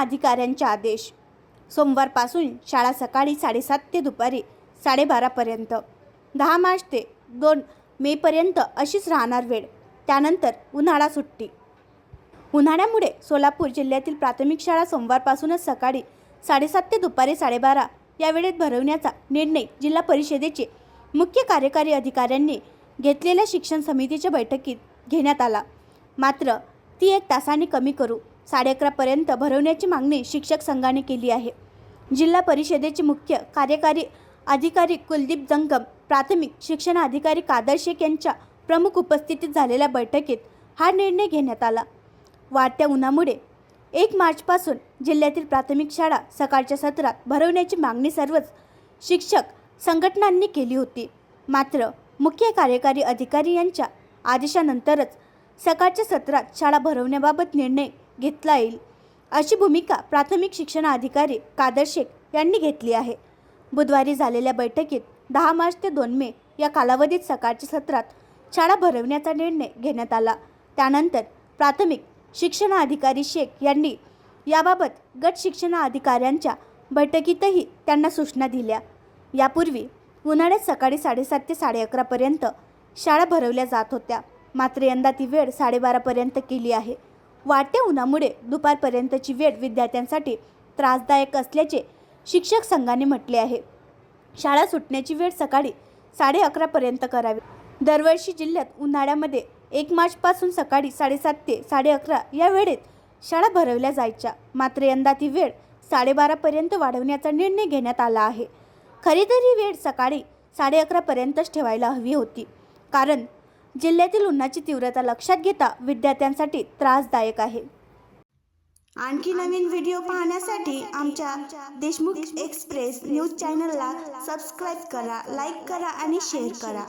अधिकाऱ्यांचे आदेश. सोमवारपासून शाळा सकाळी साडेसात ते दुपारी साडेबारापर्यंत दहा मार्च ते दोन मेपर्यंत अशीच राहणार वेळ. त्यानंतर उन्हाळा सुट्टी. उन्हाळ्यामुळे सोलापूर जिल्ह्यातील प्राथमिक शाळा सोमवारपासूनच सकाळी साडेसात ते दुपारी साडेबारा या वेळेत भरवण्याचा निर्णय जिल्हा परिषदेचे मुख्य कार्यकारी अधिकाऱ्यांनी घेतलेल्या शिक्षण समितीच्या बैठकीत घेण्यात आला. मात्र ती एक तासाने कमी करू. साडे अकरापर्यंत भरवण्याची मागणी शिक्षक संघाने केली आहे. जिल्हा परिषदेचे मुख्य कार्यकारी अधिकारी कुलदीप जंगम प्राथमिक शिक्षण अधिकारी कादर शेख यांच्या प्रमुख उपस्थितीत झालेल्या बैठकीत हा निर्णय घेण्यात आला. वाढत्या उन्हामुळे एक मार्चपासून जिल्ह्यातील प्राथमिक शाळा सकाळच्या सत्रात भरवण्याची मागणी सर्वच शिक्षक संघटनांनी केली होती. मात्र मुख्य कार्यकारी अधिकारी यांच्या आदेशानंतरच सकाळच्या सत्रात शाळा भरवण्याबाबत निर्णय घेतला येईल. अशी भूमिका प्राथमिक शिक्षणाधिकारी कादर शेख यांनी घेतली आहे. बुधवारी झालेल्या बैठकीत दहा मार्च ते दोन मे या कालावधीत सकाळच्या सत्रात शाळा भरवण्याचा निर्णय घेण्यात आला. त्यानंतर प्राथमिक शिक्षणाधिकारी शेख यांनी याबाबत गट शिक्षणाधिकाऱ्यांच्या बैठकीतही त्यांना सूचना दिल्या. यापूर्वी उन्हाळ्यात सकाळी साडेसात ते साडे अकरापर्यंत शाळा भरवल्या जात होत्या. मात्र यंदा ती वेळ साडेबारापर्यंत केली आहे. वाढत्या उन्हामुळे दुपारपर्यंतची वेळ विद्यार्थ्यांसाठी त्रासदायक असल्याचे शिक्षक संघाने म्हटले आहे. शाळा सुटण्याची वेळ सकाळी साडे अकरापर्यंत करावी. दरवर्षी जिल्ह्यात उन्हाळ्यामध्ये एक मार्चपासून सकाळी साडेसात ते साडे अकरा या वेळेत शाळा भरवल्या जायच्या. मात्र यंदा ती वेळ साडेबारापर्यंत वाढवण्याचा निर्णय घेण्यात आला आहे. खरी तर ही वेळ सकाळी साडे अकरापर्यंतच ठेवायला हवी होती. कारण जिल्ह्यातील उन्हाची तीव्रता लक्षात घेता विद्यार्थ्यांसाठी त्रासदायक आहे. आणखी नवीन व्हिडिओ पाहण्यासाठी आमच्या देशमुख एक्सप्रेस न्यूज चॅनलला सबस्क्राईब करा लाईक करा आणि शेअर करा.